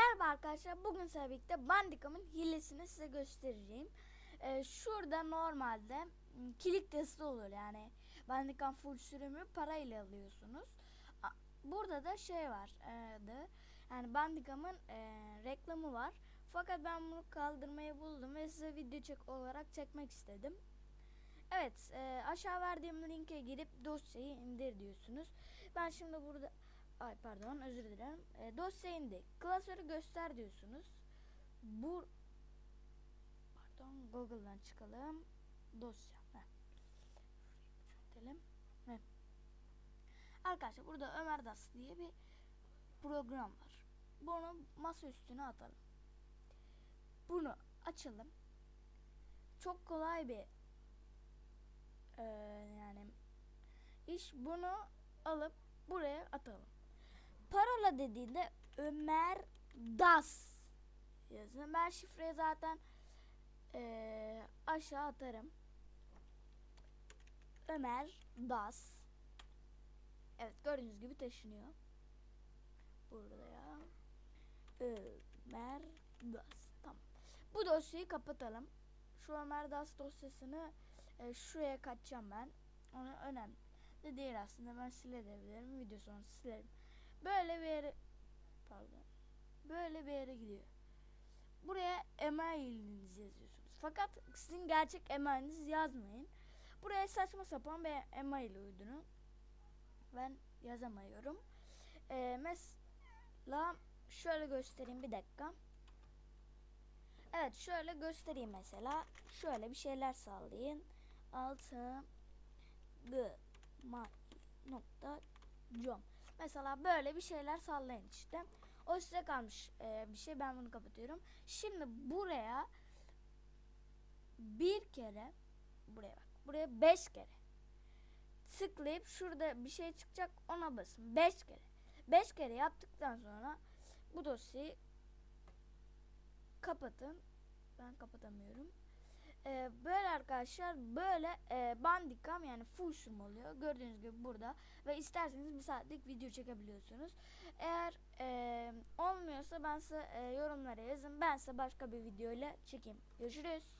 Merhaba arkadaşlar. Bugün sizlerle birlikte Bandicam'ın hilesini size göstereceğim. Ee, şurada normalde m, kilit testi olur yani. Bandicam full sürümü parayla alıyorsunuz. Burada da şey var. e, de, yani Bandicam'ın e, reklamı var. Fakat ben bunu kaldırmayı buldum ve size video çek olarak çekmek istedim. Evet, e, aşağı verdiğim linke girip dosyayı indir diyorsunuz. Ben şimdi burada Ay pardon özür dilerim. E, dosya indi. Klasörü göster diyorsunuz. Bu pardon Google'dan çıkalım. Dosya. Heh. Heh. Arkadaşlar burada Ömer Das diye bir program var. Bunu masa üstüne atalım. Bunu açalım. Çok kolay bir e, yani iş bunu alıp buraya atalım. Parola dediğinde Ömer Das yazın. Ben şifreyi zaten eee, aşağı atarım. Ömer Das. Evet gördüğünüz gibi taşınıyor. Burada ya. Ömer Das. Tamam. Bu dosyayı kapatalım. Şu Ömer Das dosyasını e, şuraya kaçacağım ben. Onu önemli de değil aslında. Ben silebilirim. Video sonra silerim. Böyle bir yere pardon. Böyle bir yere gidiyor. Buraya emailinizi yazıyorsunuz. Fakat sizin gerçek emailinizi yazmayın. Buraya saçma sapan bir email uydurun. Ben yazamıyorum. Ee, mesela şöyle göstereyim bir dakika. Evet şöyle göstereyim mesela. Şöyle bir şeyler sallayın. Altı g nokta com. Mesela böyle bir şeyler sallayın işte. O size kalmış e, bir şey. Ben bunu kapatıyorum. Şimdi buraya bir kere buraya bak. Buraya beş kere tıklayıp şurada bir şey çıkacak ona basın. Beş kere. Beş kere yaptıktan sonra bu dosyayı kapatın. Ben kapatamıyorum. Arkadaşlar böyle e, bandicam yani full sürüm oluyor. Gördüğünüz gibi burada ve isterseniz bir saatlik video çekebiliyorsunuz. Eğer e, olmuyorsa ben size e, yorumlara yazın. Ben size başka bir video ile çekeyim. Görüşürüz.